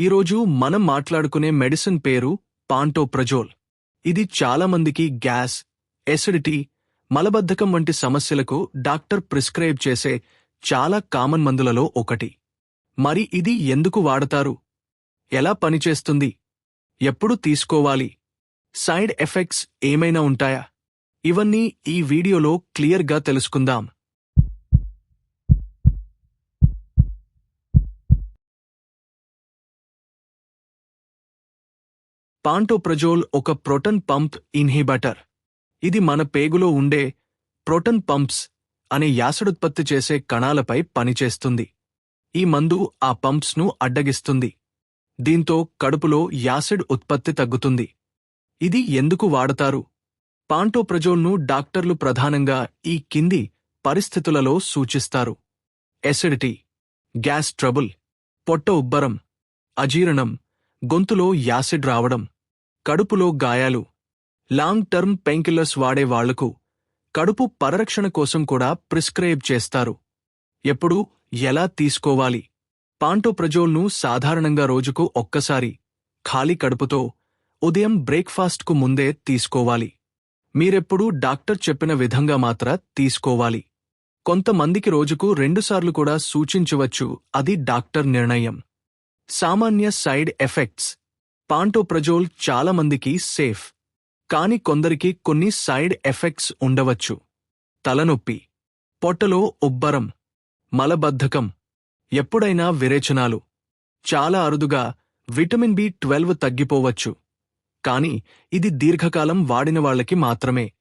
ఈరోజు మనం మాట్లాడుకునే మెడిసిన్ పేరు పాంటోప్రజోల్. ఇది చాలామందికి గ్యాస్ ఎసిడిటీ మలబద్ధకం వంటి సమస్యలకు డాక్టర్ ప్రిస్క్రైబ్ చేసే చాలా కామన్ మందులలో ఒకటి. మరి ఇది ఎందుకు వాడతారు? ఎలా పనిచేస్తుంది? ఎప్పుడు తీసుకోవాలి? సైడ్ ఎఫెక్ట్స్ ఏమైనా ఉంటాయా? ఇవన్నీ ఈ వీడియోలో క్లియర్గా తెలుసుకుందాం. పాంటోప్రజోల్ ఒక ప్రోటన్ పంప్ ఇన్హిబటర్. ఇది మన పేగులో ఉండే ప్రోటన్ పంప్స్ అనే యాసిడుత్పత్తి చేసే కణాలపై పనిచేస్తుంది. ఈ మందు ఆ పంప్స్ను అడ్డగిస్తుంది. దీంతో కడుపులో యాసిడ్ ఉత్పత్తి తగ్గుతుంది. ఇది ఎందుకు వాడతారు? పాంటోప్రజోల్ను డాక్టర్లు ప్రధానంగా ఈ కింది పరిస్థితులలో సూచిస్తారు. ఎసిడిటీ గ్యాస్ ట్రబుల్ పొట్ట ఉబ్బరం అజీర్ణం గొంతులో యాసిడ్ రావడం కడుపులో గాయాలు లాంగ్ టర్మ్ పెయిన్కిల్లర్స్ వాడే వాళ్ళకు కడుపు పరిరక్షణ కోసం కూడా ప్రిస్క్రైబ్ చేస్తారు. ఎప్పుడు ఎలా తీసుకోవాలి? పాంటోప్రజోల్ను సాధారణంగా రోజుకు ఒక్కసారి ఖాళీ కడుపుతో ఉదయం బ్రేక్ఫాస్ట్కు ముందే తీసుకోవాలి. మీరెప్పుడూ డాక్టర్ చెప్పిన విధంగా మాత్ర తీసుకోవాలి. కొంతమందికి రోజుకు రెండుసార్లు కూడా సూచించవచ్చు అది డాక్టర్ నిర్ణయం. సామాన్య సైడ్ ఎఫెక్ట్స్. పాంటోప్రజోల్ చాలా మందికి సేఫ్. కాని కొందరికి కొన్ని సైడ్ ఎఫెక్ట్స్ ఉండవచ్చు. తలనొప్పి. పొట్టలో ఉబ్బరం. మలబద్ధకం. ఎప్పుడైనా విరేచనాలు. చాలా అరుదుగా విటమిన్ బి ట్వెల్వ్ తగ్గిపోవచ్చు. కాని ఇది దీర్ఘకాలం వాడిన వాళ్ళకి మాత్రమే.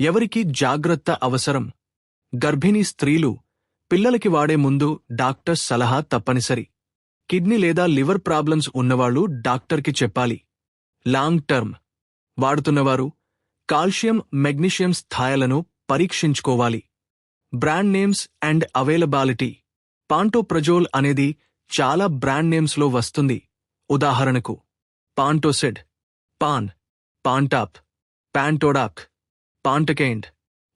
ఎవరికి జాగ్రత్త అవసరం? గర్భిణీ స్త్రీలు. పిల్లలకి వాడే ముందు డాక్టర్ సలహా తప్పనిసరి. కిడ్నీ లేదా లివర్ ప్రాబ్లమ్స్ ఉన్నవాళ్ళు డాక్టర్కి చెప్పాలి. Long term. వాడుతున్నవారు కాల్షియం మెగ్నీషియం స్థాయిలను పరీక్షించుకోవాలి. Brand names and availability. Pantoprazole అనేది చాలా బ్రాండ్ నేమ్స్లో వస్తుంది. ఉదాహరణకు పాంటోసెడ్ పాన్ పాంటాప్ ప్యాంటోడాక్ పాంటకైండ్.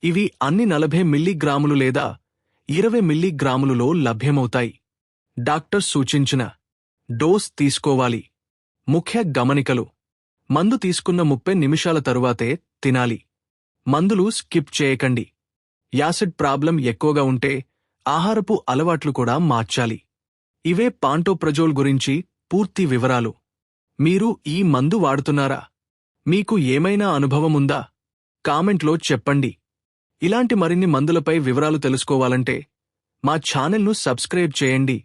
ఇవి అన్ని నలభై మిల్లీగ్రాములు లేదా ఇరవై మిల్లీగ్రాములులో లభ్యమవుతాయి. డాక్టర్ సూచించిన డోస్ తీసుకోవాలి. ముఖ్య గమనికలు. మందు తీసుకున్న ముప్పై నిమిషాల తరువాతే తినాలి. మందులు స్కిప్ చేయకండి. యాసిడ్ ప్రాబ్లం ఎక్కువగా ఉంటే ఆహారపు అలవాట్లు కూడా మార్చాలి. ఇవే పాంటోప్రజోల్ గురించి పూర్తి వివరాలు. మీరు ఈ మందు వాడుతున్నారా? మీకు ఏమైనా అనుభవముందా కామెంట్లో చెప్పండి. ఇలాంటి మరిన్ని మందులపై వివరాలు తెలుసుకోవాలంటే మా ఛానల్ను సబ్స్క్రైబ్ చేయండి.